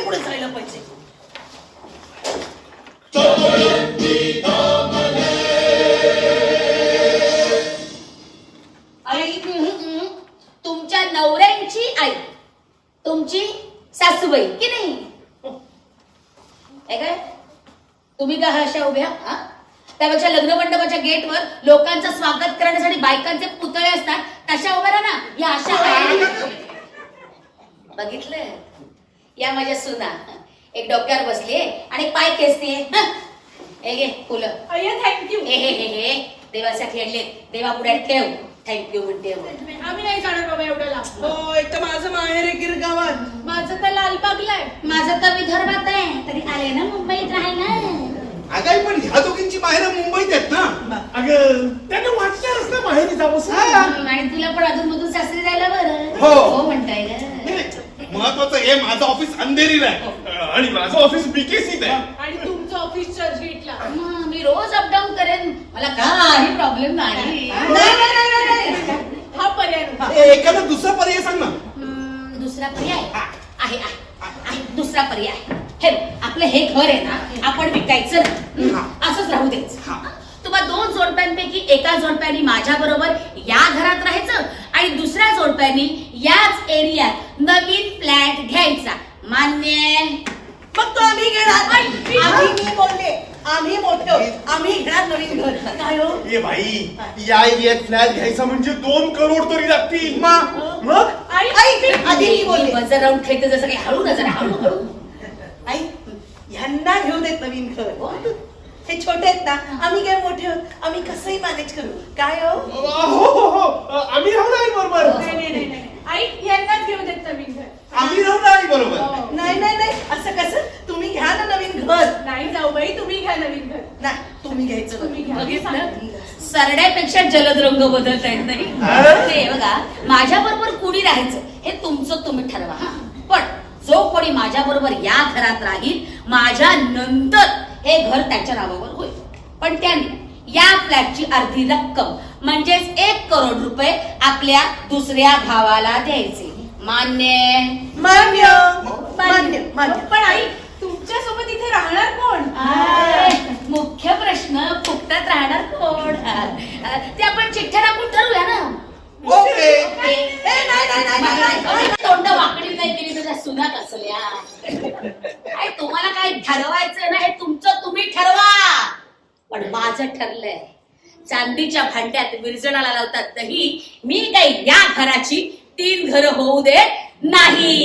पुढे पुढे जायला पाहिजे आई तुमच्या नवऱ्यांची आई तुमची सासूबाई की नाही? काय? तुम्ही का अशा उभ्या? हा? त्यापेक्षा लग्न मंडपाच्या गेटवर लोकांचं स्वागत करण्यासाठी बायकांचे पुतळे असतात तशा उभ्या ना. या अशा आहेत. या माझ्या सुना. एक डोक्यावर बसलीये आणि पाय खेचतीये हं. हे घे फुलं. अय्या थँक्यू हे हे हे हे. देवासाठी आणले देवा पुढे ठेव. थँक्यू म्हणते आम्ही नाही जाणार बाबा एवढं लांब. हो एक तर माझं माहेर आहे गिरगावात. माझं तर लालबागला आहे. माझं तर विदर्भात आहे. तरी आले ना मुंबईत राहायला? अगं पण ह्या दोघींची बाहेर मुंबईत आहेत ना. अगं त्यांना वाटणारच ना माहेरी जावं आणि तुला पण अजून मधून सासरी जायला बरं. हो. हो म्हणताय ग. महत्वाचं हे माझं ऑफिस अंधेरीला आहे. आणि माझं ऑफिस बीकेसीत आहे. आणि तुमचं ऑफिस चर्चगेटला मग मी रोज अपडाऊन करेन. मला काही प्रॉब्लेम नाही. नाही, नाही, नाही, नाही, नाही. हा पर्याय नव्हता. ए, एखादा दुसरा पर्याय सांग ना. हम्म, दुसरा पर्याय आहे. आहे आहे दुसरा पर्याय हे बघ, आपलं हे घर आहे ना आपण विकायचं नाही. हं, असंच राहू द्यायचं तुम्हा दोन जोडप्यांपैकी एका जोडप्यानी माझ्या बरोबर या घरात राहायचं आणि दुसऱ्या जोडप्यानी याच एरियात नवीन फ्लॅट घ्यायचा. मान्य मग तो आम्ही घेणार आम्ही मी बोलले. आम्ही मोठं आम्ही घेणार नवीन घर. काय हो? ए भाई या एरियात फ्लॅट घ्यायचा म्हणजे दोन करोड तरी लागतील. मग मग? आई आई आधी मी बोलले. वजन राहून खेळते जसं काही हळू नजर हळू हळू. आई ह्यांना घेऊ देत नवीन घर. हे. छोटे आहेत ना आम्ही काय मोठे आहोत? आम्ही कसंही मॅनेज करू. काय हो? हो हो हो. आम्ही राहू नाही बरोबर नाही नाही नाही नाही. आई यांनाच घेऊ देत नवीन घर आम्ही राहू ना आई बरोबर हो. नाही नाही नाही असं कसं तुम्ही घ्या ना नवीन घर नाही जाऊ बाई तुम्ही घ्या नवीन घर? नाही तुम्ही घ्यायचं तुम्ही घ्या. बघितलं? सरड्यापेक्षा जलद रंग बदलता येत नाही. ते बघा माझ्या बरोबर कुणी राहायचं हे तुमचं तुम्ही ठरवा. पण जो कोणी माझ्या बरोबर या घरात राहील माझ्या नंतर हे घर त्याच्या नावावर होईल. पण त्याने या फ्लॅटची अर्धी रक्कम म्हणजेच एक करोड रुपये आपल्या दुसऱ्या भावाला द्यायचे. मान्य. मान्य. मान्य मान्य पण आई तुमच्यासोबत इथे राहणार कोण आय, मुख्य प्रश्न फुकटात राहणार कोण ते आपण चिठ्ठ्या टाकून ठरवूया ना. ओके. तोंड वाकडी नाही केली तुझ्या सुना कसल्या काय तुम्हाला काय ठरवायचं ना हे तुमचं तुम्ही ठरवा. पण माझं ठरलंय. चांदीच्या भांड्यात विरजणाला लावतात दही मी काही या घराची तीन घरं होऊ देत नाही.